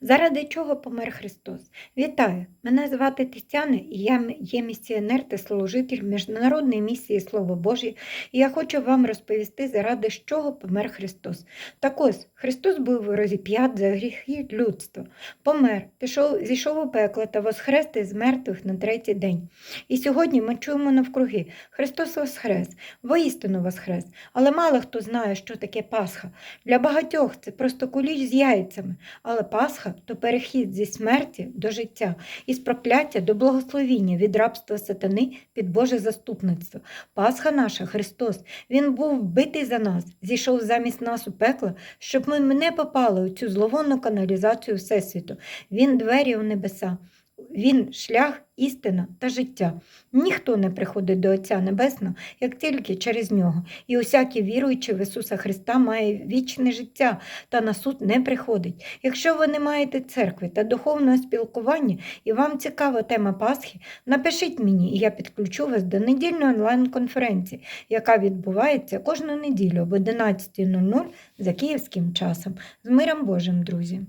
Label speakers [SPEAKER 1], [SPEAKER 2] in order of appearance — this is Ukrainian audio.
[SPEAKER 1] Заради чого помер Христос? Вітаю! Мене звати Тетяна і я є місіонер та служитель Міжнародної місії Слово Божє, і я хочу вам розповісти, заради чого помер Христос. Так ось, Христос був розіп'ят за гріхи людства, помер, пішов, зійшов у пекло та воскрес з мертвих на третій день. І сьогодні ми чуємо навкруги, Христос воскрес, воістину воскрес, але мало хто знає, що таке Пасха. Для багатьох це просто куліч з яйцями. Але Пасха то перехід зі смерті до життя, із прокляття до благословіння від рабства сатани під Боже заступництво. Пасха наша, Христос, Він був вбитий за нас, зійшов замість нас у пекло, щоб ми не попали у цю зловонну каналізацію Всесвіту. Він двері у небеса. Він шлях, істина та життя. Ніхто не приходить до Отця Небесного, як тільки через нього. І усякий віруючий в Ісуса Христа має вічне життя та на суд не приходить. Якщо ви не маєте церкви та духовного спілкування і вам цікава тема Пасхи, напишіть мені, і я підключу вас до недільної онлайн-конференції, яка відбувається кожну неділю об 11.00 за київським часом. З миром Божим, друзі!